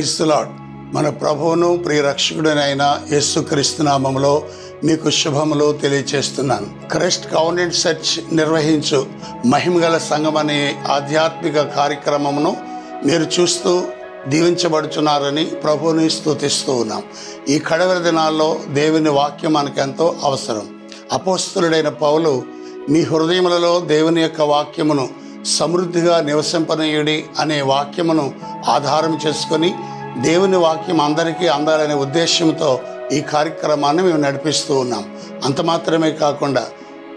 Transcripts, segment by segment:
క్రైస్తులాడ్ మన ప్రభువును ప్రియరక్షకుడైన యేసుక్రీస్తు నామములో మీకు శుభములు తెలియచేస్తున్నాను. క్రైస్ట్ కౌండెంట్ సెర్చ్ నిర్వహించు మహిమగల సంఘం అనే ఆధ్యాత్మిక కార్యక్రమమును మీరు చూస్తూ దీవించబడుచున్నారని ప్రభువుని స్తుతిస్తూ ఉన్నాం. ఈ కడవరి దినాల్లో దేవుని వాక్యం మనకెంతో అవసరం. అపోస్తులుడైన పౌలు మీ హృదయములలో దేవుని యొక్క వాక్యమును సమృద్ధిగా నివసింపనీయుడి అనే వాక్యమును ఆధారం చేసుకొని దేవుని వాక్యం అందరికీ అందాలనే ఉద్దేశంతో ఈ కార్యక్రమాన్ని మేము నడిపిస్తూ ఉన్నాం. అంత మాత్రమే కాకుండా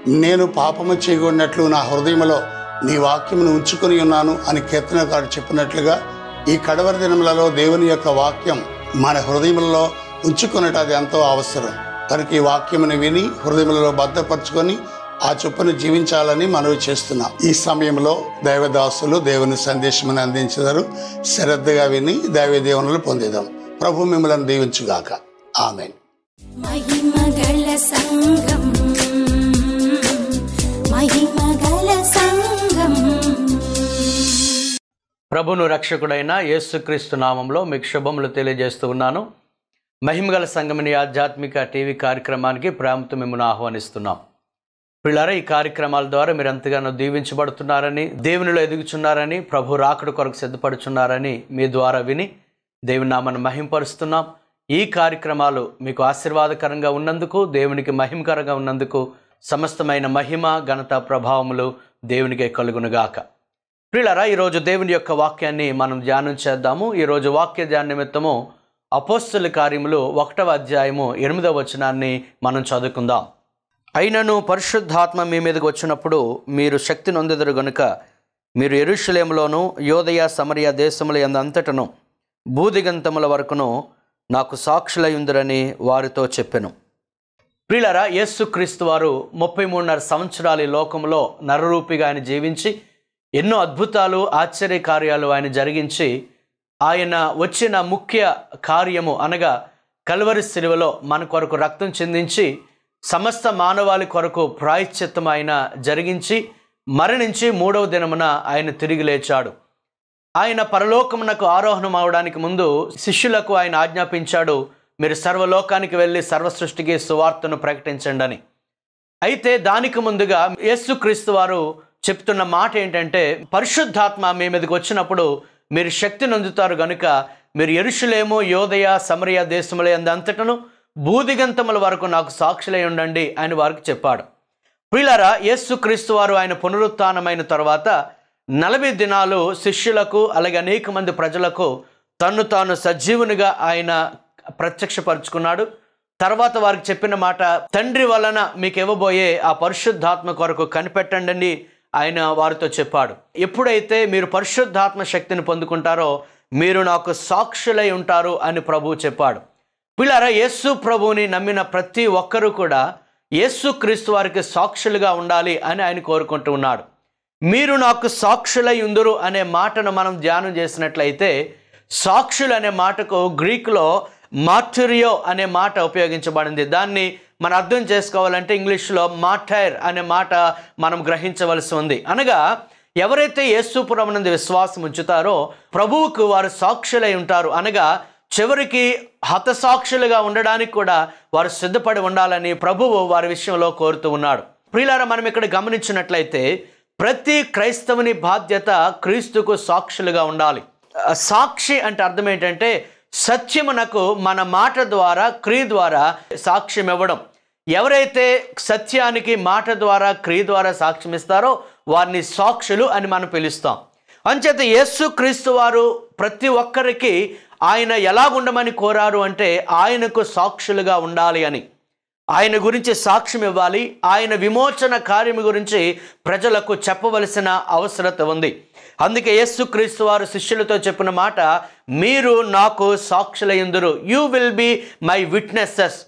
నేను పాపము చేయకూడినట్లు నా హృదయంలో నీ వాక్యమును ఉంచుకొని ఉన్నాను అని కీర్తనకారు చెప్పినట్లుగా ఈ కడవరి దినములలో దేవుని యొక్క వాక్యం మన హృదయములలో ఉంచుకున్నట్టు అది ఎంతో అవసరం. కనుక ఈ వాక్యమును విని హృదయములలో భద్రపరచుకొని ఆ చొప్పున జీవించాలని మనవి చేస్తున్నాం. ఈ సమయంలో దైవదాసులు దేవుని సందేశమును అందించారు శ్రద్ధగా విని దైవ దేవునులు పొందేదాం. ప్రభు మిమ్మల్ని దీవించుగాక. ఆమె మహిమగల మహిమగల ప్రభును రక్షకుడైన యేసుక్రీస్తు నామంలో మీకు శుభములు తెలియజేస్తూ ఉన్నాను. మహిమగల సంగమని ఆధ్యాత్మిక టీవీ కార్యక్రమానికి ప్రేమతో మిమ్మల్ని ఆహ్వానిస్తున్నాం. పిల్లరా ఈ కార్యక్రమాల ద్వారా మీరు ఎంతగానో దీవించబడుతున్నారని దేవునిలో ఎదుగుచున్నారని ప్రభు రాకడు కొరకు సిద్ధపడుచున్నారని మీ ద్వారా విని దేవుని నామను మహింపరుస్తున్నాం. ఈ కార్యక్రమాలు మీకు ఆశీర్వాదకరంగా ఉన్నందుకు దేవునికి మహిమకరంగా ఉన్నందుకు సమస్తమైన మహిమ ఘనత ప్రభావములు దేవునికే కలుగునుగాక. ప్రియులరా ఈరోజు దేవుని యొక్క వాక్యాన్ని మనం ధ్యానం చేద్దాము. ఈరోజు వాక్య ధ్యాన నిమిత్తము అపోస్తుల కార్యములు ఒకటవ అధ్యాయము ఎనిమిదవ వచనాన్ని మనం చదువుకుందాం. అయినను పరిశుద్ధాత్మ మీ మీదకి వచ్చినప్పుడు మీరు శక్తి నొందెదరు గనుక మీరు ఎరుషలేములోను యోదయ సమరయ దేశముల ఎందంతటను భూదిగంతముల వరకును నాకు సాక్షులయుందరని వారితో చెప్పెను. ప్రియులరా యేసుక్రీస్తు వారు ముప్పై మూడున్నర సంవత్సరాలు లోకంలో నరరూపిగా ఆయన జీవించి ఎన్నో అద్భుతాలు ఆశ్చర్య కార్యాలు ఆయన జరిగించి ఆయన వచ్చిన ముఖ్య కార్యము అనగా కల్వరి శిలువలో మన కొరకు రక్తం చెందించి సమస్త మానవాళి కొరకు ప్రాయశ్చిత్తం ఆయన జరిగించి మరణించి మూడవ దినమున ఆయన తిరిగి లేచాడు. ఆయన పరలోకమునకు ఆరోహణం అవడానికి ముందు శిష్యులకు ఆయన ఆజ్ఞాపించాడు మీరు సర్వలోకానికి వెళ్ళి సర్వ సృష్టికి సువార్తను ప్రకటించండి అని. అయితే దానికి ముందుగా యేసుక్రీస్తు వారు చెప్తున్న మాట ఏంటంటే పరిశుద్ధాత్మ మీ మీదకి వచ్చినప్పుడు మీరు శక్తి నొందుతారు కనుక మీరు ఎరుషులేమో యోదయ సమరయ దేశముల అంతటను భూదిగంతముల వరకు నాకు సాక్షులై ఉండండి అని వారికి చెప్పాడు. ప్రియులారా యేసుక్రీస్తు వారు ఆయన పునరుత్నమైన తర్వాత నలభై దినాలు శిష్యులకు అలాగే అనేక మంది ప్రజలకు తన్ను తాను సజీవునిగా ఆయన ప్రత్యక్షపరుచుకున్నాడు. తర్వాత వారికి చెప్పిన మాట తండ్రి వలన మీకు ఇవ్వబోయే ఆ పరిశుద్ధాత్మ కొరకు కనిపెట్టండి ఆయన వారితో చెప్పాడు. ఎప్పుడైతే మీరు పరిశుద్ధాత్మ శక్తిని పొందుకుంటారో మీరు నాకు సాక్షులై ఉంటారు అని ప్రభువు చెప్పాడు. పిల్లరా యేసు ప్రభువుని నమ్మిన ప్రతి ఒక్కరూ కూడా యేసు క్రీస్తు వారికి సాక్షులుగా ఉండాలి అని ఆయన కోరుకుంటూ ఉన్నాడు. మీరు నాకు సాక్షులై ఉందరు అనే మాటను మనం ధ్యానం చేసినట్లయితే సాక్షులు అనే మాటకు గ్రీకులో మార్చురియో అనే మాట ఉపయోగించబడింది. దాన్ని మనం అర్థం చేసుకోవాలంటే ఇంగ్లీష్లో మాటైర్ అనే మాట మనం గ్రహించవలసి ఉంది. అనగా ఎవరైతే యేసుపురమనందు విశ్వాసం ఉంచుతారో ప్రభువుకు వారు సాక్షులై ఉంటారు అనగా చివరికి హతసాక్షులుగా ఉండడానికి కూడా వారు సిద్ధపడి ఉండాలని ప్రభువు వారి విషయంలో కోరుతూ ఉన్నాడు. ప్రియులారా మనం ఇక్కడ గమనించినట్లయితే ప్రతి క్రైస్తవుని బాధ్యత క్రీస్తుకు సాక్షులుగా ఉండాలి. సాక్షి అంటే అర్థం ఏంటంటే సత్యమునకు మన మాట ద్వారా క్రియ ద్వారా సాక్ష్యం ఇవ్వడం. ఎవరైతే సత్యానికి మాట ద్వారా క్రియ ద్వారా సాక్ష్యం ఇస్తారో వారిని సాక్షులు అని మనం పిలుస్తాం. అంచేత యేసు క్రీస్తు వారు ప్రతి ఒక్కరికి ఆయన ఎలా ఉండమని కోరారు అంటే ఆయనకు సాక్షులుగా ఉండాలి అని. ఆయన గురించి సాక్ష్యం ఇవ్వాలి. ఆయన విమోచన కార్యము గురించి ప్రజలకు చెప్పవలసిన అవసరత ఉంది. అందుకే యేసుక్రీస్తు వారు శిష్యులతో చెప్పిన మాట మీరు నాకు సాక్షులయ్యందురు you will be my witnesses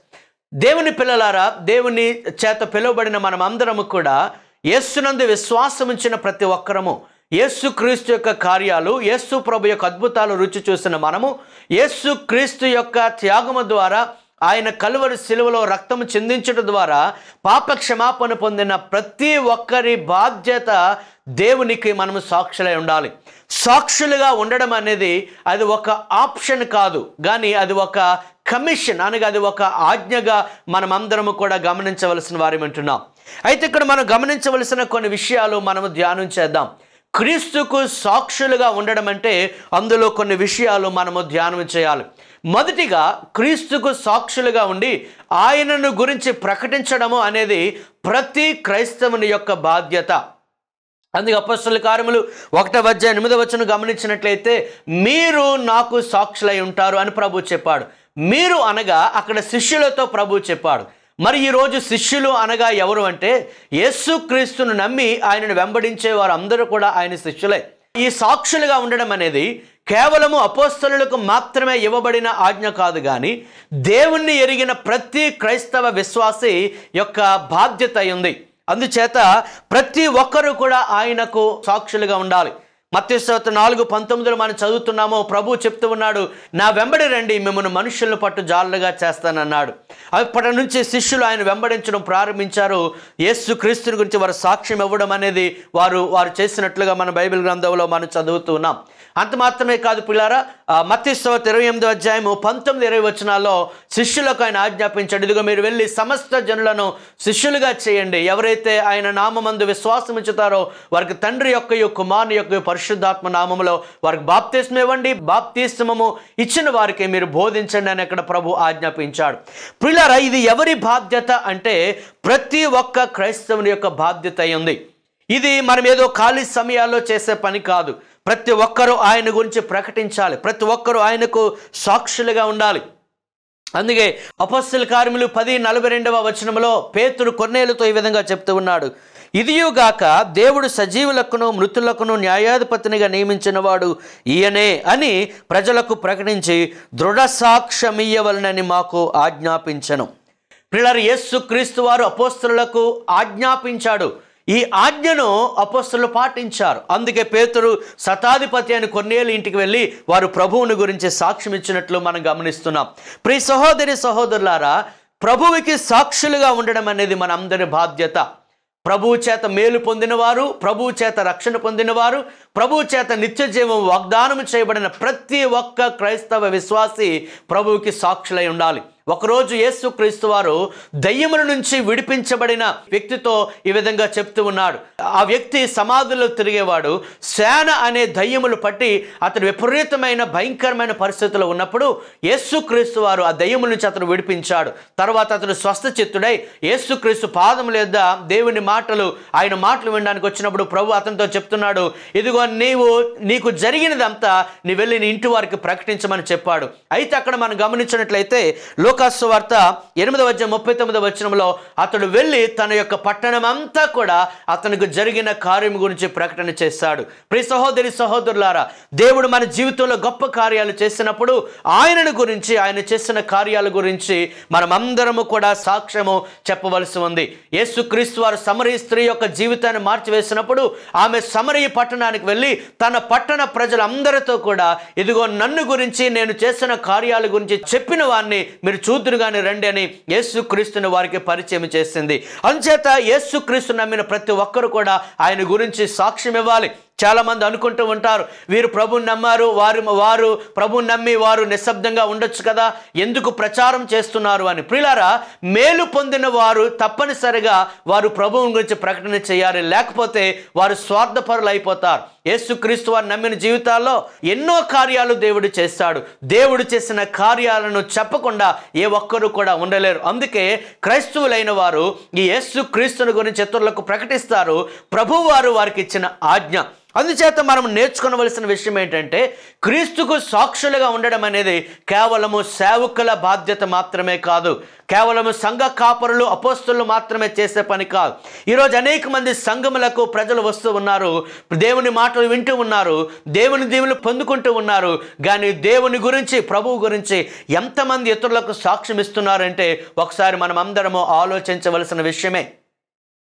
దేవుని పిల్లలారా దేవుని చేత పిలువబడిన మనం అందరము కూడా యేసునందు విశ్వాసం ఉంచిన ప్రతి ఒక్కరము. యేసు క్రీస్తు యొక్క కార్యాలు యేసు ప్రభు యొక్క అద్భుతాలు రుచి చూసిన మనము యేసు క్రీస్తు యొక్క త్యాగము ద్వారా ఆయన కలువరి శిలువలో రక్తము చెందించడం ద్వారా పాప క్షమాపణ పొందిన ప్రతి ఒక్కరి బాధ్యత దేవునికి మనము సాక్షులై ఉండాలి. సాక్షులుగా ఉండడం అనేది అది ఒక ఆప్షన్ కాదు. కానీ అది ఒక కమిషన్ అనగా అది ఒక ఆజ్ఞగా మనమందరము కూడా గమనించవలసిన వారి అంటున్నాం అయితే ఇక్కడ మనం గమనించవలసిన కొన్ని విషయాలు మనము ధ్యానం చేద్దాం. క్రీస్తుకు సాక్షులుగా ఉండడం అంటే అందులో కొన్ని విషయాలు మనము ధ్యానం చేయాలి. మొదటిగా క్రీస్తుకు సాక్షులుగా ఉండి ఆయనను గురించి ప్రకటించడము అనేది ప్రతి క్రైస్తవుని యొక్క బాధ్యత. అందుకే అపస్సుల కార్యములు ఒకటో వచ్చే ఎనిమిదో వచ్చను గమనించినట్లయితే మీరు నాకు సాక్షులై ఉంటారు అని ప్రభు చెప్పాడు. మీరు అనగా అక్కడ శిష్యులతో ప్రభు చెప్పాడు. మరి ఈరోజు శిష్యులు అనగా ఎవరు అంటే యేసుక్రీస్తును నమ్మి ఆయనను వెంబడించే వారు అందరూ కూడా ఆయన శిష్యులే. ఈ సాక్షులుగా ఉండడం అనేది కేవలము అపోస్తలులకు మాత్రమే ఇవ్వబడిన ఆజ్ఞ కాదు కానీ దేవుణ్ణి ఎరిగిన ప్రతి క్రైస్తవ విశ్వాసి యొక్క బాధ్యత ఉంది. అందుచేత ప్రతి ఒక్కరూ కూడా ఆయనకు సాక్షులుగా ఉండాలి. మత్స్యవత నాలుగు పంతొమ్మిదిలో మనం చదువుతున్నామో ప్రభు చెప్తూ ఉన్నాడు నా వెంబడి రండి మిమ్మల్ని మనుషులను పట్టు జాలుగా చేస్తానన్నాడు. అప్పటి నుంచి శిష్యులు ఆయన వెంబడించడం ప్రారంభించారు. యేసు క్రీస్తుని గురించి వారు సాక్ష్యం ఇవ్వడం అనేది వారు వారు చేసినట్లుగా మన బైబిల్ గ్రంథంలో మనం చదువుతున్నాం అంత మాత్రమే కాదు పిల్లారా మత్స్యవత ఇరవై ఎనిమిదో అధ్యాయము పంతొమ్మిది ఇరవై వచనాల్లో శిష్యులకు ఆయన ఆజ్ఞాపించాడు. ఇదిగో మీరు వెళ్ళి సమస్త జనులను శిష్యులుగా చేయండి. ఎవరైతే ఆయన నామందు విశ్వాసం ఉంచుతారో వారికి తండ్రి యొక్క కుమారుని యొక్క పరిశుద్ధాత్మ నామములో వారికి బాప్తిస్మ ఇవ్వండి. బాప్తిస్మము ఇచ్చిన వారికి మీరు బోధించండి అని అక్కడ ప్రభు ఆజ్ఞాపించాడు. పిల్లారా ఇది ఎవరి బాధ్యత అంటే ప్రతి ఒక్క క్రైస్తవుని యొక్క బాధ్యత ఉంది ఇది మనం ఏదో ఖాళీ సమయాల్లో చేసే పని కాదు. ప్రతి ఒక్కరూ ఆయన గురించి ప్రకటించాలి. ప్రతి ఒక్కరూ ఆయనకు సాక్షులుగా ఉండాలి. అందుకే అపస్సుల కార్యములు పది నలభై రెండవ వచనంలో పేతుడు కొన్నేళ్ళతో ఈ విధంగా చెప్తూ ఉన్నాడు. ఇదియుగాక దేవుడు సజీవులకును మృతులకును న్యాయాధిపతినిగా నియమించినవాడు ఈయనే అని ప్రజలకు ప్రకటించి దృఢ సాక్ష్యమియ్యవలనని మాకు ఆజ్ఞాపించను. పిల్లలు యేసు క్రీస్తు వారు అపోస్తులకు ఆజ్ఞాపించాడు. ఈ ఆజ్ఞను అపస్తులు పాటించారు. అందుకే పేతురు శతాధిపతి అని కొన్నేళ్ళు ఇంటికి వెళ్ళి వారు ప్రభువుని గురించి సాక్ష్యం ఇచ్చినట్లు మనం గమనిస్తున్నాం. ప్రియ సహోదరి సహోదరులారా ప్రభువుకి సాక్షులుగా ఉండడం అనేది మన అందరి బాధ్యత. ప్రభువు చేత మేలు పొందినవారు ప్రభువు చేత రక్షణ పొందినవారు ప్రభువు చేత నిత్య జీవం వాగ్దానం చేయబడిన ప్రతి ఒక్క క్రైస్తవ విశ్వాసి ప్రభువుకి సాక్షులై ఉండాలి. ఒకరోజు యేసు క్రీస్తు వారు దయ్యముల నుంచి విడిపించబడిన వ్యక్తితో ఈ విధంగా చెప్తూ ఉన్నాడు. ఆ వ్యక్తి సమాధుల్లో తిరిగేవాడు. శాన అనే దయ్యములు పట్టి అతను విపరీతమైన భయంకరమైన పరిస్థితులు ఉన్నప్పుడు యేసు క్రీస్తు వారు ఆ దయ్యముల నుంచి అతను విడిపించాడు. తర్వాత అతడు స్వస్థ చిత్తుడై యేసు క్రీస్తు పాదం లేదా దేవుని మాటలు ఆయన మాటలు వినడానికి వచ్చినప్పుడు ప్రభు అతనితో చెప్తున్నాడు ఇదిగో నీవు నీకు జరిగినదంతా నీ వెళ్ళి నీ ఇంటి వారికి ప్రకటించమని చెప్పాడు. అయితే అక్కడ మనం గమనించినట్లయితే లోకాసు వార్త ఎనిమిదవ ముప్పై తొమ్మిదవ వచనంలో అతడు వెళ్ళి తన యొక్క పట్టణం అంతా కూడా అతనికి జరిగిన కార్యం గురించి ప్రకటన చేస్తాడు ప్రి సహోదరి సహోదరులారా దేవుడు మన జీవితంలో గొప్ప కార్యాలు చేసినప్పుడు ఆయనను గురించి ఆయన చేసిన కార్యాల గురించి మనమందరము కూడా సాక్ష్యము చెప్పవలసి ఉంది. యేసుక్రీస్తు వారు సమరీ స్త్రీ యొక్క జీవితాన్ని మార్చివేసినప్పుడు ఆమె సమరీ పట్టణానికి వెళ్ళి తన పట్టణ ప్రజలందరితో కూడా ఇదిగో నన్ను గురించి నేను చేసిన కార్యాల గురించి చెప్పిన వారిని మీరు చూదురుగానే రండి అని యేసుక్రీస్తుని వారికి పరిచయం చేసింది. అంచేత యేసుక్రీస్తు నమ్మిన ప్రతి ఒక్కరు కూడా ఆయన గురించి సాక్ష్యం ఇవ్వాలి చాలామంది అనుకుంటూ ఉంటారు వీరు ప్రభుని నమ్మారు వారు వారు ప్రభుని నమ్మి వారు నిశ్శబ్దంగా ఉండొచ్చు కదా ఎందుకు ప్రచారం చేస్తున్నారు అని. ప్రిలారా మేలు పొందిన వారు తప్పనిసరిగా వారు ప్రభువుని గురించి ప్రకటన చేయాలి లేకపోతే వారు స్వార్థపరులు అయిపోతారు. యేసుక్రీస్తు వారు నమ్మిన జీవితాల్లో ఎన్నో కార్యాలు దేవుడు చేస్తాడు దేవుడు చేసిన కార్యాలను చెప్పకుండా ఏ ఒక్కరు కూడా ఉండలేరు. అందుకే క్రైస్తవులైన వారు ఈ యేసుక్రీస్తుని గురించి ఇతరులకు ప్రకటిస్తారు. ప్రభువారు వారికి ఇచ్చిన ఆజ్ఞ. అందుచేత మనం నేర్చుకోవలసిన విషయం ఏంటంటే క్రీస్తుకు సాక్షులుగా ఉండడం అనేది కేవలము సేవకుల బాధ్యత మాత్రమే కాదు. కేవలము సంఘ కాపరులు అపోస్తులు మాత్రమే చేసే పని కాదు. ఈరోజు అనేక మంది సంఘములకు ప్రజలు వస్తూ ఉన్నారు. దేవుని మాటలు వింటూ ఉన్నారు. దేవుని దీవులు పొందుకుంటూ ఉన్నారు. కానీ దేవుని గురించి ప్రభువు గురించి ఎంతమంది ఇతరులకు సాక్ష్యం ఇస్తున్నారంటే ఒకసారి మనం అందరము ఆలోచించవలసిన విషయమే.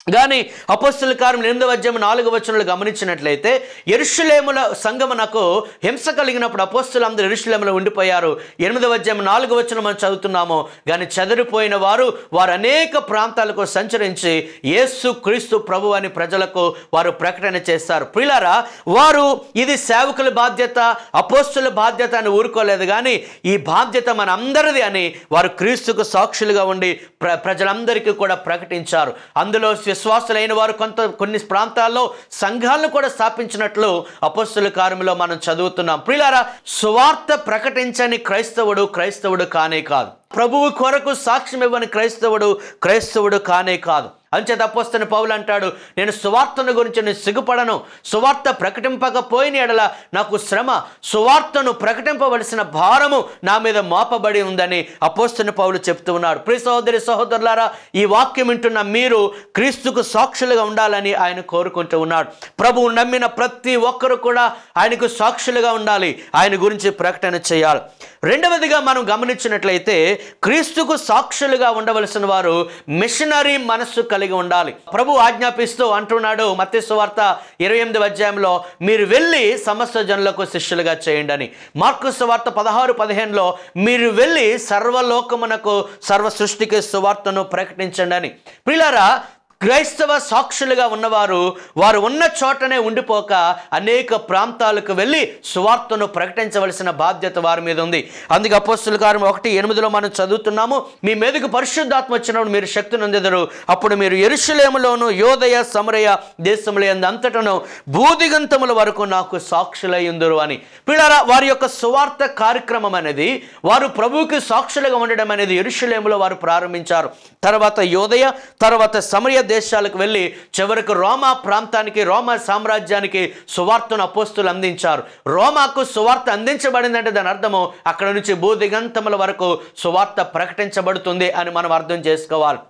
కానీ అపోస్తుల కార్యం ఎనిమిదవ అధ్యాయం నాలుగు వచనాలు గమనించినట్లయితే ఎరుషులేముల సంగమనకు హింస కలిగినప్పుడు అపోస్తులు అందరూ ఎరుషులేములో ఉండిపోయారు. ఎనిమిదవ అధ్యాయం నాలుగు వచనం మనం చదువుతున్నాము. కానీ చెదరిపోయిన వారు వారు అనేక ప్రాంతాలకు సంచరించి యేసు క్రీస్తు ప్రభు అని ప్రజలకు వారు ప్రకటన చేస్తారు. ప్రిలారా వారు ఇది సేవకుల బాధ్యత అపోస్తుల బాధ్యత అని ఊరుకోలేదు కానీ ఈ బాధ్యత మన అందరిది అని వారు క్రీస్తుకు సాక్షులుగా ఉండి ప్ర ప్రజలందరికీ కూడా ప్రకటించారు. అందులో విశ్వాసులైన వారు కొంత కొన్ని ప్రాంతాల్లో సంఘాలను కూడా స్థాపించినట్లు అపస్తుల కార్యములో మనం చదువుతున్నాం. ప్రియులారా సువార్త ప్రకటించని క్రైస్తవుడు క్రైస్తవుడు కానే కాదు. ప్రభువు కొరకు సాక్ష్యం ఇవ్వని క్రైస్తవుడు క్రైస్తవుడు కానే కాదు. అంచేత అపోస్తని పౌలు అంటాడు నేను సువార్తను గురించి నేను సిగ్గుపడను. సువార్త ప్రకటింపకపోయిన ఎడల నాకు శ్రమ. సువార్తను ప్రకటింపవలసిన భారము నా మీద మోపబడి ఉందని అపోస్తున్న పౌలు చెప్తూ ఉన్నాడు. ప్రియ సహోదరి సహోదరులారా ఈ వాక్యం వింటున్న మీరు క్రీస్తుకు సాక్షులుగా ఉండాలని ఆయన కోరుకుంటూ ఉన్నాడు. ప్రభువు నమ్మిన ప్రతి ఒక్కరు కూడా ఆయనకు సాక్షులుగా ఉండాలి. ఆయన గురించి ప్రకటన చేయాలి. రెండవదిగా మనం గమనించినట్లయితే క్రీస్తుకు సాక్షులుగా ఉండవలసిన వారు మిషనరీ మనస్సు కలిగి ఉండాలి. ప్రభు ఆజ్ఞాపిస్తూ అంటున్నాడు మత్స్యవార్త ఇరవై ఎనిమిది అధ్యాయంలో మీరు వెళ్ళి సమస్త జనులకు శిష్యులుగా చేయండి అని. మార్కు సువార్త పదహారు పదిహేనులో మీరు వెళ్ళి సర్వలోకమునకు సర్వ సృష్టికి సువార్తను ప్రకటించండి అని. ప్రిలారా క్రైస్తవ సాక్షులుగా ఉన్నవారు వారు ఉన్న చోటనే ఉండిపోక అనేక ప్రాంతాలకు వెళ్ళి సువార్తను ప్రకటించవలసిన బాధ్యత వారి మీద ఉంది. అందుకే అపోస్తుల కారం ఒకటి ఎనిమిదిలో మనం చదువుతున్నాము మీ మీదకు పరిశుద్ధాత్మ వచ్చినప్పుడు మీరు శక్తి నొందెదరు. అప్పుడు మీరు ఎరుషులేములోను యోదయ సమరయ దేశంలో అంతటను భూదిగంతముల వరకు నాకు సాక్షులయ్యుందరు అని. పిల్లరా వారి యొక్క సువార్త కార్యక్రమం అనేది వారు ప్రభువుకి సాక్షులుగా ఉండడం అనేది ఎరుషులేములో వారు ప్రారంభించారు. తర్వాత యోదయ తర్వాత సమరయ దేశాలకు వెళ్ళి చివరకు రోమా ప్రాంతానికి రోమా సామ్రాజ్యానికి సువార్తను అపోస్తులు అందించారు. రోమాకు సువార్త అందించబడిందంటే దాని అర్థము అక్కడ నుంచి భూదిగంతముల వరకు సువార్త ప్రకటించబడుతుంది అని మనం అర్థం చేసుకోవాలి.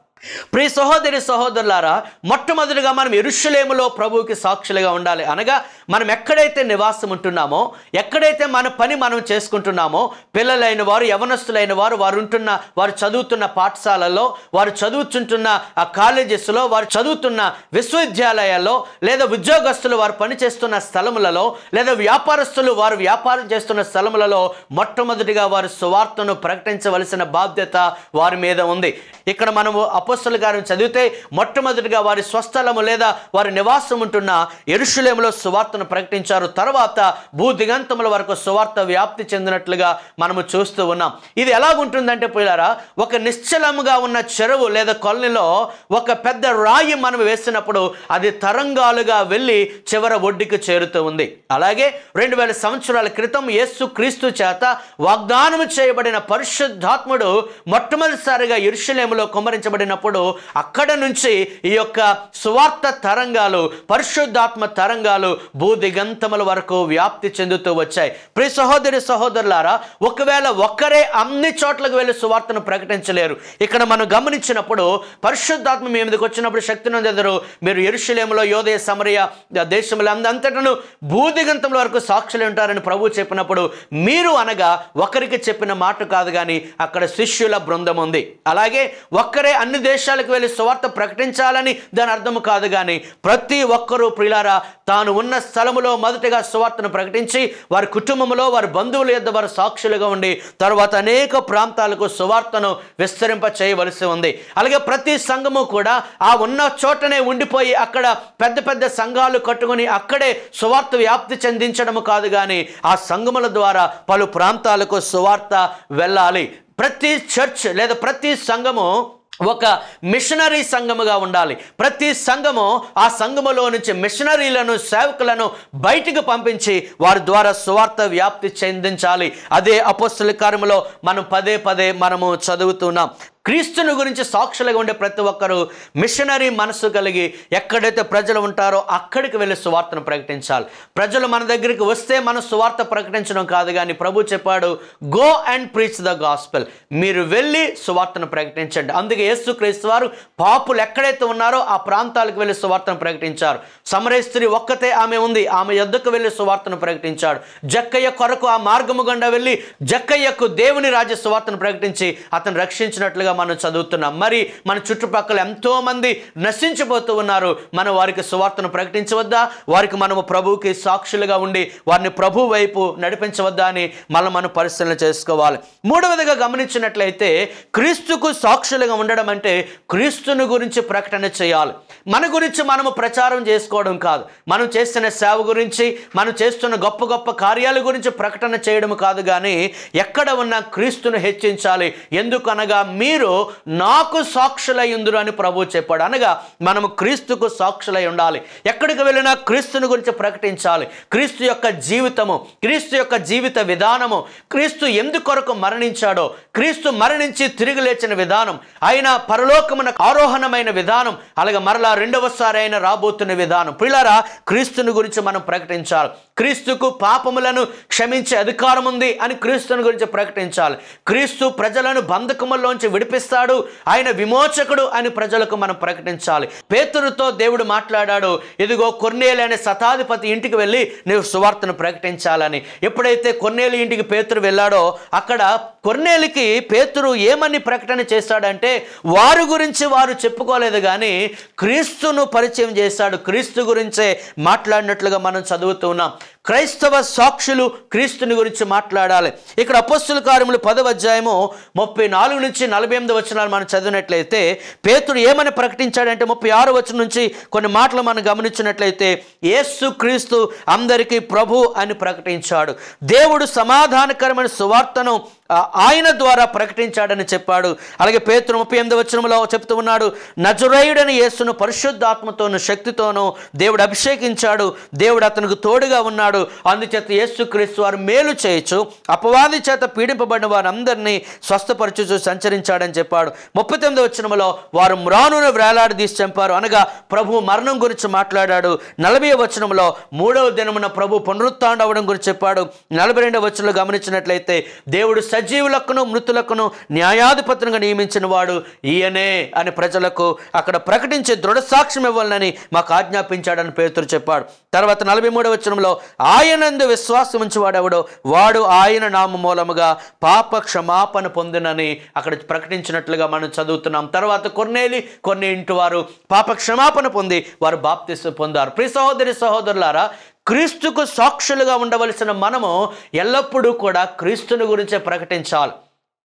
ప్రియ సహోదరి సహోదరులారా మొట్టమొదటిగా మనం ఎరుషులేములో ప్రభువుకి సాక్షులుగా ఉండాలి. అనగా మనం ఎక్కడైతే నివాసం ఉంటున్నామో ఎక్కడైతే మన పని మనం చేసుకుంటున్నామో పిల్లలైన వారు యవనస్తులైన వారు వారు ఉంటున్న వారు చదువుతున్న పాఠశాలల్లో వారు చదువుతుంటున్న ఆ కాలేజెస్లో వారు చదువుతున్న విశ్వవిద్యాలయాల్లో లేదా ఉద్యోగస్తులు వారు పనిచేస్తున్న స్థలములలో లేదా వ్యాపారస్తులు వారు వ్యాపారం చేస్తున్న స్థలములలో మొట్టమొదటిగా వారు సువార్తను ప్రకటించవలసిన బాధ్యత వారి మీద ఉంది. ఇక్కడ మనము అపస్సుల గారిని చదివితే మొట్టమొదటిగా వారి స్వస్థలము లేదా వారి నివాసం ఉంటున్న ఎరుషులేములో సువార్తను ప్రకటించారు. తర్వాత భూ దిగంతముల వరకు సువార్త వ్యాప్తి చెందినట్లుగా మనము చూస్తూ ఉన్నాం. ఇది ఎలాగుంటుందంటే పిల్లారా ఒక నిశ్చలముగా ఉన్న చెరువు లేదా కొలనిలో ఒక పెద్ద రాయి మనం వేసినప్పుడు అది తరంగాలుగా వెళ్ళి చివర ఒడ్డుకు చేరుతూ ఉంది. అలాగే రెండు వేల సంవత్సరాల క్రితం యేసు క్రీస్తు చేత వాగ్దానం చేయబడిన పరిశుద్ధాత్ముడు మొట్టమొదటిసారిగా ఇరుషులేములో కుమ్మరించబడినప్పుడు అక్కడ నుంచి ఈ యొక్క సువార్త తరంగాలు పరిశుద్ధాత్మ తరంగాలు భూదిగంతముల వరకు వ్యాప్తి చెందుతూ వచ్చాయి. ప్రి సహోదరి సహోదరులారా ఒకవేళ ఒక్కరే అన్ని చోట్లకు వెళ్ళి సువార్తను ప్రకటించలేరు. ఇక్కడ మనం గమనించినప్పుడు పరిశుద్ధాత్మ మీ మీదకి వచ్చినప్పుడు శక్తిని ఎదురు. మీరు ఎరుషులేములో యోదయ సమరయ దేశంలో అందంతటను భూదిగంతముల వరకు సాక్షులు ఉంటారని ప్రభు చెప్పినప్పుడు మీరు అనగా ఒకరికి చెప్పిన మాట కాదు కానీ అక్కడ శిష్యుల బృందం ఉంది. అలాగే ఒక్కరే అన్ని దేశాలకు వెళ్ళి సువార్త ప్రకటించాలని దాని అర్థం కాదు కానీ ప్రతి ఒక్కరూ ప్రిలారా తాను ఉన్న స్థలములో మొదటగా సువార్తను ప్రకటించి వారి కుటుంబంలో వారి బంధువుల యొద్ద వారు సాక్షులుగా ఉండి తర్వాత అనేక ప్రాంతాలకు సువార్తను విస్తరింప చేయవలసి ఉంది. అలాగే ప్రతి సంఘము కూడా ఆ ఉన్న చోటనే ఉండిపోయి అక్కడ పెద్ద పెద్ద సంఘాలు కట్టుకొని అక్కడే సువార్త వ్యాప్తి చెందించడము కాదు కానీ ఆ సంఘముల ద్వారా పలు ప్రాంతాలకు సువార్త వెళ్ళాలి. ప్రతి చర్చ్ లేదా ప్రతి సంఘము ఒక మిషనరీ సంఘముగా ఉండాలి. ప్రతి సంఘము ఆ సంఘములో నుంచి మిషనరీలను సేవకులను బయటికి పంపించి వారి ద్వారా సువార్త వ్యాప్తి చెందించాలి. అదే అపోస్తుల కార్యములో మనం పదే పదే మనము చదువుతున్నాం. క్రీస్తుని గురించి సాక్షులుగా ఉండే ప్రతి ఒక్కరూ మిషనరీ మనసు కలిగి ఎక్కడైతే ప్రజలు ఉంటారో అక్కడికి వెళ్ళి సువార్తను ప్రకటించాలి. ప్రజలు మన దగ్గరికి వస్తే మనం సువార్త ప్రకటించడం కాదు కానీ ప్రభు చెప్పాడు go and preach the gospel మీరు వెళ్ళి సువార్తను ప్రకటించండి. అందుకే యేసు క్రీస్తు వారు పాపులు ఎక్కడైతే ఉన్నారో ఆ ప్రాంతాలకు వెళ్ళి సువార్తను ప్రకటించారు. సమరేస్త్రీ ఒక్కతే ఆమె ఉంది. ఆమె యొద్దకు వెళ్ళి సువార్తను ప్రకటించాడు. జక్కయ్య కొరకు ఆ మార్గము గుండా వెళ్ళి జక్కయ్యకు దేవుని రాజ్య సువార్తను ప్రకటించి అతను రక్షించినట్లుగా చేసినట్లుగా మనం చదువుతున్నాం. మరి మన చుట్టుపక్కల ఎంతోమంది నశించిపోతూ ఉన్నారు. మనం వారికి సువార్తను ప్రకటించవద్దా? వారికి మనము ప్రభువుకి సాక్షులుగా ఉండి వారిని ప్రభు వైపు నడిపించవద్దా అని మనం మనం పరిశీలన చేసుకోవాలి. మూడవదిగా గమనించినట్లయితే క్రీస్తుకు సాక్షులుగా ఉండడం అంటే క్రీస్తుని గురించి ప్రకటన చేయాలి. మన గురించి మనము ప్రచారం చేసుకోవడం కాదు. మనం చేస్తున్న సేవ గురించి మనం చేస్తున్న గొప్ప గొప్ప కార్యాల గురించి ప్రకటన చేయడం కాదు కానీ ఎక్కడ ఉన్న క్రీస్తును హెచ్చించాలి. ఎందుకనగా మీరు నాకు సాక్షులై ఉందురు అని ప్రభు చెప్పాడు. అనగా మనము క్రీస్తుకు సాక్షులై ఉండాలి. ఎక్కడికి వెళ్ళినా క్రీస్తుని గురించి ప్రకటించాలి. క్రీస్తు యొక్క జీవితము క్రీస్తు యొక్క జీవిత విధానము క్రీస్తు ఎందుకొరకు మరణించాడో క్రీస్తు మరణించి తిరిగి లేచిన విధానం ఆయన పరలోకమున ఆరోహణమైన విధానం అలాగే మరలా రెండవసారి ఆయన రాబోతున్న విధానం. పిల్లరా క్రీస్తుని గురించి మనం ప్రకటించాలి. క్రీస్తుకు పాపములను క్షమించే అధికారం ఉంది అని క్రీస్తుని గురించి ప్రకటించాలి. క్రీస్తు ప్రజలను బంధకముల్లోంచి విడిపిస్తాడు ఆయన విమోచకుడు అని ప్రజలకు మనం ప్రకటించాలి. పేతురుతో దేవుడు మాట్లాడాడు ఇదిగో కొన్నేలు అనే శతాధిపతి ఇంటికి వెళ్ళి నీవు సువార్తను ప్రకటించాలని. ఎప్పుడైతే కొన్నేలు ఇంటికి పేతురు వెళ్ళాడో అక్కడ కొన్నేలికి పేతురు ఏమని ప్రకటన చేశాడంటే వారు గురించి వారు చెప్పుకోలేదు కానీ క్రీస్తును పరిచయం చేశాడు. క్రీస్తు గురించే మాట్లాడినట్లుగా మనం చదువుతున్నాం క్రైస్తవ సాక్షులు క్రీస్తుని గురించి మాట్లాడాలి. ఇక్కడ అపస్సుల కార్యములు పదవ అధ్యాయము ముప్పై నాలుగు నుంచి నలభై ఎనిమిది వచనాలు మనం చదివినట్లయితే పేతుడు ఏమని ప్రకటించాడంటే ముప్పై ఆరు వచనం నుంచి కొన్ని మాటలు మనం గమనించినట్లయితే యేసు క్రీస్తు అందరికీ ప్రభు అని ప్రకటించాడు. దేవుడు సమాధానకరమైన సువార్తను ఆయన ద్వారా ప్రకటించాడని చెప్పాడు. అలాగే పేతురు ముప్పై ఎనిమిది వచనంలో చెప్తూ ఉన్నాడు నజురయుడని యేసును పరిశుద్ధాత్మతోను శక్తితోనూ దేవుడు అభిషేకించాడు. దేవుడు అతనికి తోడుగా ఉన్నాడు. అందుచేత యేసు క్రీస్తు వారు మేలు చేయొచ్చు. అపవాది చేత పీడింపబడిన వారందరినీ స్వస్థపరచుచు సంచరించాడని చెప్పాడు. ముప్పై తొమ్మిది వచనంలో వారు మ్రానును వేలాడి తీసి చంపారు. అనగా ప్రభు మరణం గురించి మాట్లాడాడు. నలభై వచనంలో మూడవ దినమున ప్రభు పునరుత్డవడం గురించి చెప్పాడు. నలభై రెండవ వచనంలో గమనించినట్లయితే దేవుడు సజీవులకును మృతులకును న్యాయాధిపతులుగా నియమించిన వాడు ఈయనే అని ప్రజలకు అక్కడ ప్రకటించే దృఢ సాక్ష్యం ఇవ్వాలని మాకు ఆజ్ఞాపించాడని పేతురు చెప్పాడు. తర్వాత నలభై మూడవ వచనంలో ఆయనందు విశ్వాసం ఉంచేవాడెవడో? వాడు ఆయన నామ మూలముగా పాప క్షమాపణ పొందినని అక్కడ ప్రకటించినట్లుగా మనం చదువుతున్నాం. తర్వాత కొన్నేలి కొన్ని ఇంటి వారు పాప క్షమాపణ పొంది వారు బాప్తిస్తూ పొందారు. ప్రి సహోదరి సహోదరులారా క్రీస్తుకు సాక్షులుగా ఉండవలసిన మనము ఎల్లప్పుడూ కూడా క్రీస్తుని గురించే ప్రకటించాలి.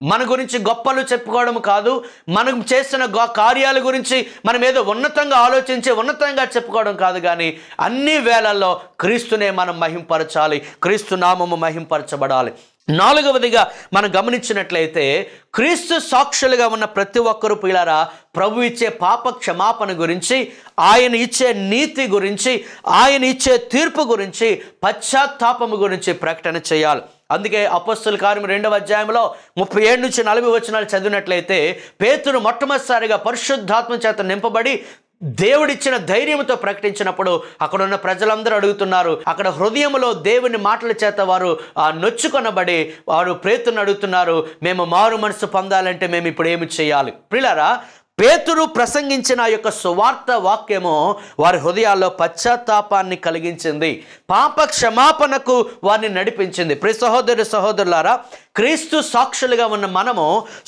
మన గురించి గొప్పలు చెప్పుకోవడం కాదు మనం చేసిన గొ- కార్యాల గురించి మనం ఏదో ఉన్నతంగా ఆలోచించి ఉన్నతంగా చెప్పుకోవడం కాదు కానీ అన్ని వేళల్లో క్రీస్తునే మనం మహింపరచాలి క్రీస్తు నామము మహింపరచబడాలి. నాలుగవదిగా మనం గమనించినట్లయితే క్రీస్తు సాక్షులుగా ఉన్న ప్రతి ఒక్కరూ పిల్లరా ప్రభు ఇచ్చే పాప క్షమాపణ గురించి ఆయన ఇచ్చే నీతి గురించి ఆయన ఇచ్చే తీర్పు గురించి పశ్చాత్తాపము గురించి ప్రకటన చేయాలి. అందుకే అపస్సుల కార్యం రెండవ అధ్యాయంలో ముప్పై ఏడు నుంచి నలభై వచనాలు చదివినట్లయితే పేతురు మొట్టమొదటిసారిగా పరిశుద్ధాత్మ చేత నింపబడి దేవుడిచ్చిన ధైర్యంతో ప్రకటించినప్పుడు అక్కడ ఉన్న ప్రజలందరూ అడుగుతున్నారు అక్కడ హృదయంలో దేవుని మాటల చేత వారు ఆ, నొచ్చుకొనబడి వారు ప్రేతుని అడుగుతున్నారు మేము మారు మనసు పొందాలంటే మేము ఇప్పుడు ఏమి చేయాలి? పిల్లరా పేతురు ప్రసంగించిన యొక్క సువార్త వాక్యము వారి హృదయాల్లో పశ్చాత్తాపాన్ని కలిగించింది. పాప క్షమాపణకు వారిని నడిపించింది. ప్రి సహోదరి సహోదరులారా క్రీస్తు సాక్షులుగా ఉన్న మనము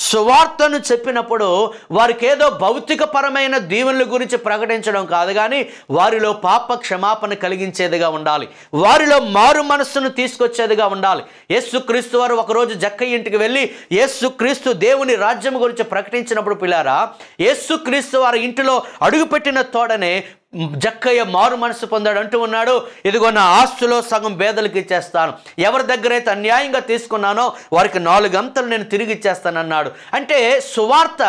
సువార్తను చెప్పినప్పుడు వారికి ఏదో భౌతికపరమైన దీవెనల గురించి ప్రకటించడం కాదు కానీ వారిలో పాప క్షమాపణ కలిగించేదిగా ఉండాలి. వారిలో మారు మనస్సును తీసుకొచ్చేదిగా ఉండాలి. యేసు క్రీస్తు వారు ఒకరోజు జక్క ఇంటికి వెళ్ళి యేసు క్రీస్తు దేవుని రాజ్యం గురించి ప్రకటించినప్పుడు పిల్లారా యేసు క్రీస్తు వారి ఇంటిలో అడుగుపెట్టిన తోడనే జక్కయ్య మారు మనసు పొందాడు అంటూ ఉన్నాడు. ఇదిగో నా ఆస్తులో సగం పేదలకు ఇచ్చేస్తాను. ఎవరి దగ్గర అయితే అన్యాయంగా తీసుకున్నానో వారికి నాలుగు అంతలు నేను తిరిగి ఇచ్చేస్తానన్నాడు. అంటే సువార్త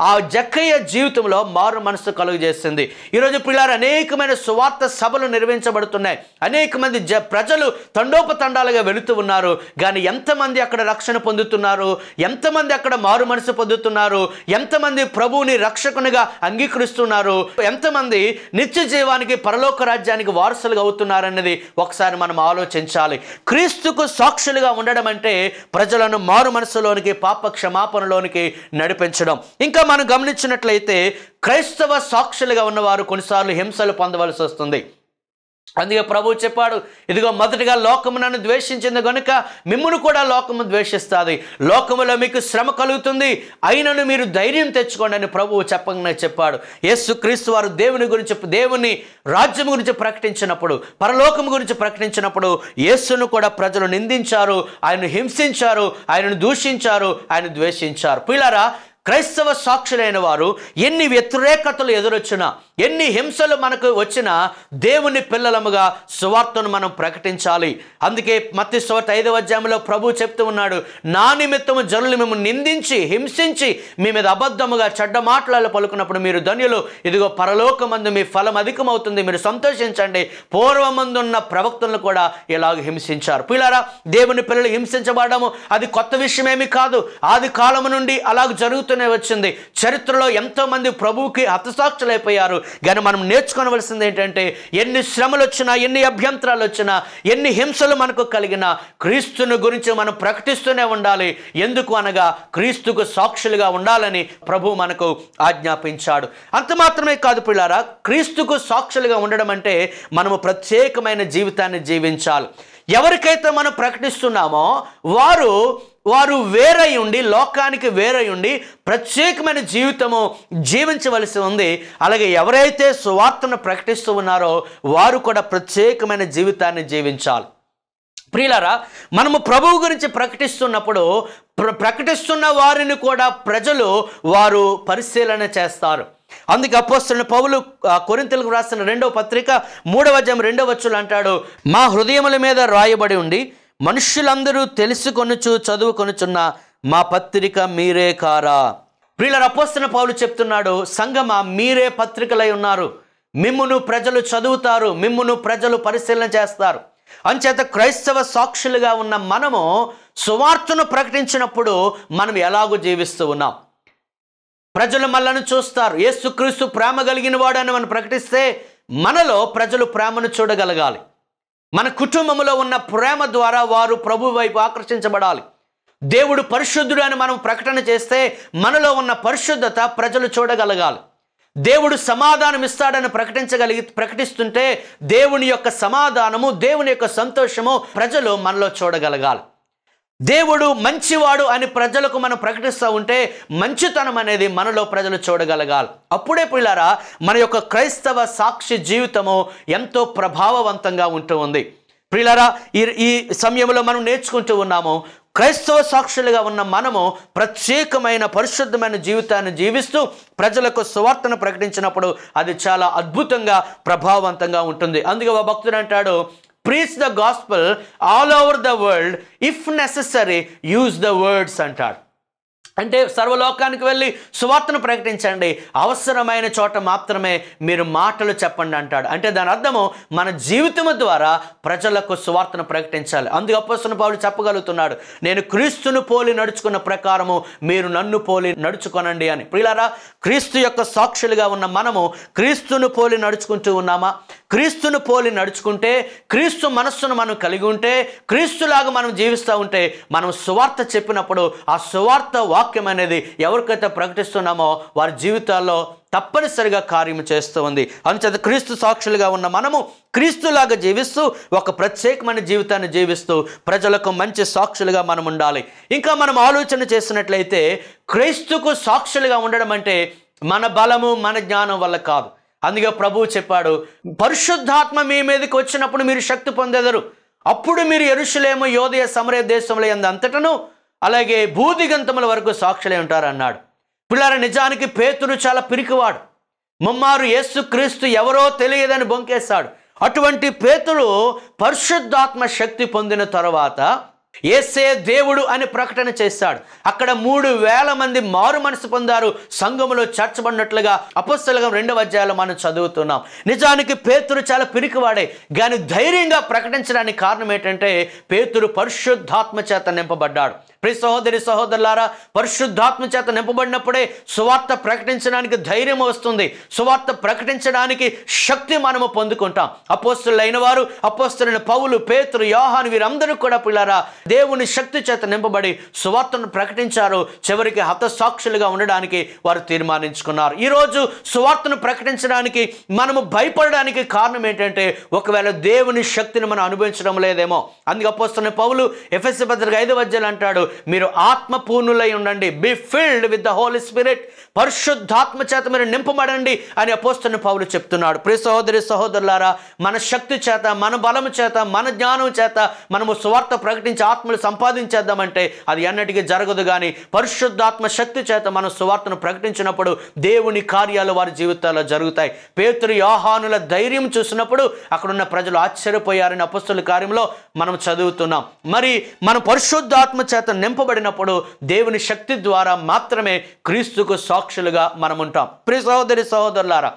ఆ జక్కయ్య జీవితంలో మారు మనసు కలుగు చేసింది ఈరోజు పిల్లలు అనేకమైన సువార్త సభలు నిర్వహించబడుతున్నాయి. అనేక మంది జ ప్రజలు తండోపతండాలుగా వెళుతూ ఉన్నారు. కానీ ఎంతమంది అక్కడ రక్షణ పొందుతున్నారు? ఎంతమంది అక్కడ మారు మనసు పొందుతున్నారు? ఎంతమంది ప్రభువుని రక్షకునిగా అంగీకరిస్తున్నారు? ఎంతమంది నిత్య జీవానికి పరలోక రాజ్యానికి వారసులుగా అవుతున్నారన్నది ఒకసారి మనం ఆలోచించాలి. క్రీస్తుకు సాక్షులుగా ఉండడం అంటే ప్రజలను మారు మనసులోనికి పాప క్షమాపణలోనికి నడిపించడం. ఇంకా మనం గమనించినట్లయితే క్రైస్తవ సాక్షులుగా ఉన్నవారు కొన్నిసార్లు హింసలు పొందవలసి వస్తుంది. అందుకే ప్రభు చెప్పాడు ఇదిగో మొదటిగా లోకము నన్ను ద్వేషించింది కనుక మిమ్మల్ని కూడా లోకము ద్వేషిస్తుంది. లోకములో మీకు శ్రమ కలుగుతుంది. అయినను మీరు ధైర్యం తెచ్చుకోండి అని ప్రభువు చెప్పగానే చెప్పాడు. యేసు క్రీస్తు వారు దేవుని గురించి దేవుని రాజ్యం గురించి ప్రకటించినప్పుడు పరలోకం గురించి ప్రకటించినప్పుడు యేసును కూడా ప్రజలు నిందించారు ఆయన హింసించారు ఆయనను దూషించారు ఆయన ద్వేషించారు. పిల్లరా క్రైస్తవ సాక్షులైన వారు ఎన్ని వ్యతిరేకతలు ఎదురొచ్చినా ఎన్ని హింసలు మనకు వచ్చినా దేవుని పిల్లలముగా సువార్తను మనం ప్రకటించాలి. అందుకే మత్తి సువార్త ఐదవ అధ్యాయంలో ప్రభు చెప్తూ ఉన్నాడు నా నిమిత్తము జనులు మేము నిందించి హింసించి మీ మీద అబద్ధముగా చెడ్డ మాటలలో పలుకున్నప్పుడు మీరు ధన్యులు. ఇదిగో పరలోకమందు మీ ఫలం అధికమవుతుంది మీరు సంతోషించండి. పూర్వమందున్న ప్రవక్తలను కూడా ఇలాగ హింసించారు. పిల్లారా దేవుని పిల్లలు హింసించబడము అది కొత్త విషయమేమి కాదు. ఆది కాలము నుండి అలాగ జరుగుతూనే వచ్చింది. చరిత్రలో ఎంతో మంది ప్రభువుకి హతసాక్షులైపోయారు. కానీ మనం నేర్చుకోవలసింది ఏంటంటే ఎన్ని శ్రమలు వచ్చినా ఎన్ని అభ్యంతరాలు వచ్చినా ఎన్ని హింసలు మనకు కలిగినా క్రీస్తుని గురించి మనం ప్రకటిస్తూనే ఉండాలి. ఎందుకు అనగా క్రీస్తుకు సాక్షులుగా ఉండాలని ప్రభు మనకు ఆజ్ఞాపించాడు. అంత మాత్రమే కాదు పిల్లారా క్రీస్తుకు సాక్షులుగా ఉండడం అంటే మనము ప్రత్యేకమైన జీవితాన్ని జీవించాలి. ఎవరికైతే మనం ప్రకటిస్తున్నామో వారు వారు వేరై ఉండి లోకానికి వేరై ఉండి ప్రత్యేకమైన జీవితము జీవించవలసి ఉంది. అలాగే ఎవరైతే సువార్తను ప్రకటిస్తూ ఉన్నారో వారు కూడా ప్రత్యేకమైన జీవితాన్ని జీవించాలి. ప్రియులారా మనము ప్రభువు గురించి ప్రకటిస్తున్నప్పుడు ప్ర ప్రకటిస్తున్న వారిని కూడా ప్రజలు వారు పరిశీలన చేస్తారు. అందుకే అపోస్తున్న పౌలు కొరింతలకు రాసిన రెండవ పత్రిక మూడవ జం రెండవ వచ్చులు అంటాడు మా హృదయముల మీద రాయబడి ఉండి మనుష్యులందరూ తెలుసుకొనుచు చదువుకొనుచున్న మా పత్రిక మీరే కారా. ప్రియుల రపోస్తున్న పౌలు చెప్తున్నాడు సంగమ మీరే పత్రికలై ఉన్నారు. మిమ్మును ప్రజలు చదువుతారు మిమ్మును ప్రజలు పరిశీలన చేస్తారు. అంచేత క్రైస్తవ సాక్షులుగా ఉన్న మనము సువార్తను ప్రకటించినప్పుడు మనం ఎలాగో జీవిస్తూ ఉన్నాం. ప్రజలు మనలను చూస్తారు యేసుక్రీస్తు ప్రేమ కలిగిన వాడు అని మనం ప్రకటిస్తే మనలో ప్రజలు ప్రేమను చూడగలగాలి. మన కుటుంబంలో ఉన్న ప్రేమ ద్వారా వారు ప్రభు వైపు ఆకర్షించబడాలి. దేవుడు పరిశుద్ధుడు అని మనం ప్రకటన చేస్తే మనలో ఉన్న పరిశుద్ధత ప్రజలు చూడగలగాలి. దేవుడు సమాధానం ఇస్తాడని ప్రకటించగలిగి ప్రకటిస్తుంటే దేవుని యొక్క సమాధానము దేవుని యొక్క సంతోషము ప్రజలు మనలో చూడగలగాలి. దేవుడు మంచివాడు అని ప్రజలకు మనం ప్రకటిస్తూ ఉంటే మంచితనం అనేది మనలో ప్రజలు చూడగలగాలి. అప్పుడే పిల్లారా మన యొక్క క్రైస్తవ సాక్షి జీవితము ఎంతో ప్రభావవంతంగా ఉంటూ ఉంది. ప్రియులారా ఈ ఈ సమయంలో మనం నేర్చుకుంటూ ఉన్నాము క్రైస్తవ సాక్షులుగా ఉన్న మనము ప్రత్యేకమైన పరిశుద్ధమైన జీవితాన్ని జీవిస్తూ ప్రజలకు సువార్తను ప్రకటించినప్పుడు అది చాలా అద్భుతంగా ప్రభావవంతంగా ఉంటుంది. అందుకే ఒక భక్తుడు అంటాడు preach the gospel all over the world if necessary use the words అంటాడు అంటే సర్వలోకానికి వెళ్ళి సువార్తను ప్రకటించండి. అవసరమైన చోట మాత్రమే మీరు మాటలు చెప్పండి అంటాడు. అంటే దాని అర్థము మన జీవితము ద్వారా ప్రజలకు సువార్తను ప్రకటించాలి. అందుకు అప్పస్తున్న పౌలు చెప్పగలుగుతున్నాడు. నేను క్రీస్తును పోలి నడుచుకున్న ప్రకారము మీరు నన్ను పోలి నడుచుకొనండి అని. ప్రియులారా క్రీస్తు యొక్క సాక్షులుగా ఉన్న మనము క్రీస్తును పోలి నడుచుకుంటూ ఉన్నామా? క్రీస్తును పోలి నడుచుకుంటే క్రీస్తు మనస్సును మనం కలిగి ఉంటే క్రీస్తులాగా మనం జీవిస్తూ ఉంటే మనం సువార్త చెప్పినప్పుడు ఆ సువార్త వాక్యం అనేది ఎవరికైతే ప్రకటిస్తున్నామో వారి జీవితాల్లో తప్పనిసరిగా కార్యము చేస్తూ ఉంది. అందుచేత క్రీస్తు సాక్షులుగా ఉన్న మనము క్రీస్తులాగా జీవిస్తూ ఒక ప్రత్యేకమైన జీవితాన్ని జీవిస్తూ ప్రజలకు మంచి సాక్షులుగా మనం ఉండాలి. ఇంకా మనం ఆలోచన చేసినట్లయితే క్రీస్తుకు సాక్షులుగా ఉండడం అంటే మన బలము మన జ్ఞానం వల్ల కాదు. అందుకే ప్రభువు చెప్పాడు పరిశుద్ధాత్మ మీ మీదకి వచ్చినప్పుడు మీరు శక్తి పొందెదరు. అప్పుడు మీరు ఎరుషులేమో యోదయ సమరయ దేశంలో ఎందు అంతటను అలాగే భూదిగంతముల వరకు సాక్షులై ఉంటారు అన్నాడు. పిల్లల నిజానికి పేతురు చాలా పిరికివాడు. ముమ్మారు యేసు క్రీస్తు ఎవరో తెలియదని బొంకేశాడు. అటువంటి పేతుడు పరిశుద్ధాత్మ శక్తి పొందిన తర్వాత ఏసే దేవుడు అని ప్రకటన చేశాడు. అక్కడ మూడు వేల మంది మారు మనసు పొందారు. సంఘములో చేర్చబడినట్లుగా అపస్తలగం రెండవ అధ్యాయంలో మనం చదువుతున్నాం. నిజానికి పేతురు చాలా పిరికివాడే. కానీ ధైర్యంగా ప్రకటించడానికి కారణం ఏంటంటే పేతురు పరిశుద్ధాత్మ చేత నింపబడ్డాడు. ప్రియ సహోదరి సహోదరులారా పరిశుద్ధాత్మ చేత నింపబడినప్పుడే సువార్త ప్రకటించడానికి ధైర్యం వస్తుంది. సువార్త ప్రకటించడానికి శక్తి మనము పొందుకుంటాం. అపోస్తులైన వారు అపోస్తులైన పౌలు పేతురు యోహాను వీరందరూ కూడా పిల్లారా దేవుని శక్తి చేత నింపబడి సువార్తను ప్రకటించారు. చివరికి హతసాక్షులుగా ఉండడానికి వారు తీర్మానించుకున్నారు. ఈరోజు సువార్తను ప్రకటించడానికి మనము భయపడడానికి కారణం ఏంటంటే ఒకవేళ దేవుని శక్తిని మనం అనుభవించడం లేదేమో. అందుకే అపోస్తున్న పౌలు ఎఫ్ఎస్సి పత్రిక ఐదు వద్యలు అంటాడు మీరు ఆత్మ పూర్ణులై ఉండండి. Be filled with the holy spirit పరిశుద్ధాత్మ చేత మీరు నింపబడండి అని అపోస్తున్న పౌలు చెప్తున్నాడు. ప్రియ సహోదరి సహోదరులారా మన శక్తి చేత మన బలము చేత మన జ్ఞానం చేత మనము సువార్త ప్రకటించి ఆత్మలు సంపాదించేద్దామంటే అది ఎన్నటికీ జరగదు కానీ పరిశుద్ధాత్మ శక్తి చేత మనం సువార్తను ప్రకటించినప్పుడు దేవుని కార్యాలు వారి జీవితాల్లో జరుగుతాయి. పేతురు యోహానుల ధైర్యం చూసినప్పుడు అక్కడున్న ప్రజలు ఆశ్చర్యపోయారని అపస్తుల కార్యంలో మనం చదువుతున్నాం. మరి మన పరిశుద్ధాత్మ చేత నింపబడినప్పుడు దేవుని శక్తి ద్వారా మాత్రమే క్రీస్తుకు సాక్షులుగా మనం ఉంటాం ప్రియ సహోదరి సహోదరులారా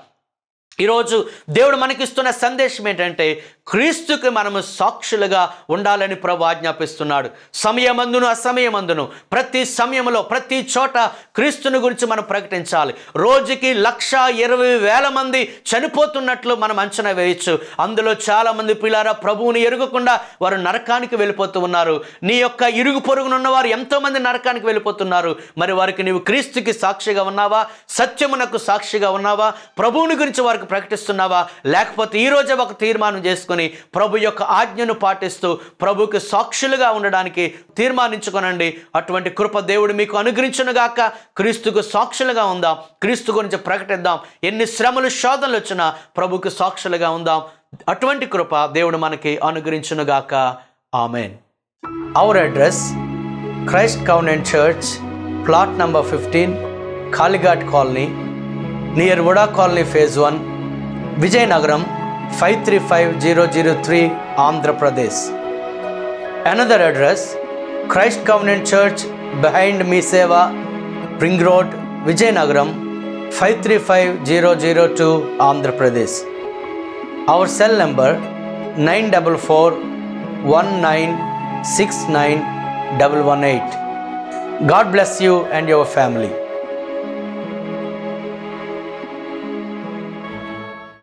ఈరోజు దేవుడు మనకిస్తున్న సందేశం ఏంటంటే క్రీస్తుకి మనము సాక్షులుగా ఉండాలని ప్రభు ఆజ్ఞాపిస్తున్నాడు. సమయమందును అసమయమందును. ప్రతి సమయంలో ప్రతి చోట క్రీస్తుని గురించి మనం ప్రకటించాలి. రోజుకి లక్ష ఇరవై వేల మంది చనిపోతున్నట్లు మనం అంచనా వేయచ్చు. అందులో చాలామంది పిల్లారా ప్రభువుని ఎరుగకుండా వారు నరకానికి వెళ్ళిపోతూ ఉన్నారు. నీ యొక్క ఇరుగు పొరుగునున్న వారు ఎంతోమంది నరకానికి వెళ్ళిపోతున్నారు. మరి వారికి నీవు క్రీస్తుకి సాక్షిగా ఉన్నావా? సత్యమునకు సాక్షిగా ఉన్నావా? ప్రభువుని గురించి వారికి ప్రకటిస్తున్నావా? లేకపోతే ఈ రోజే ఒక తీర్మానం చేసుకుని ప్రభు యొక్క ఆజ్ఞను పాటిస్తూ ప్రభుకి సాక్షులుగా ఉండడానికి తీర్మానించుకొనండి. అటువంటి కృప దేవుడు మీకు అనుగ్రహించునుగాక క్రీస్తుకు సాక్షులుగా ఉందాం. క్రీస్తు గురించి ప్రకటిద్దాం. ఎన్ని శ్రమలు శోధనలు వచ్చినా ప్రభుకి సాక్షులుగా ఉందాం. అటువంటి కృప దేవుడు మనకి అనుగ్రహించునుగాక amen. Our address Christ covenant church plot number fifteen Kalighat colony near VUDA colony phase one Vijayanagram 535003 Andhra Pradesh. Another address Christ Covenant Church behind Miseva, Ring Road, Vijayanagram 535002 Andhra Pradesh. Our cell number 944 God bless you and your family.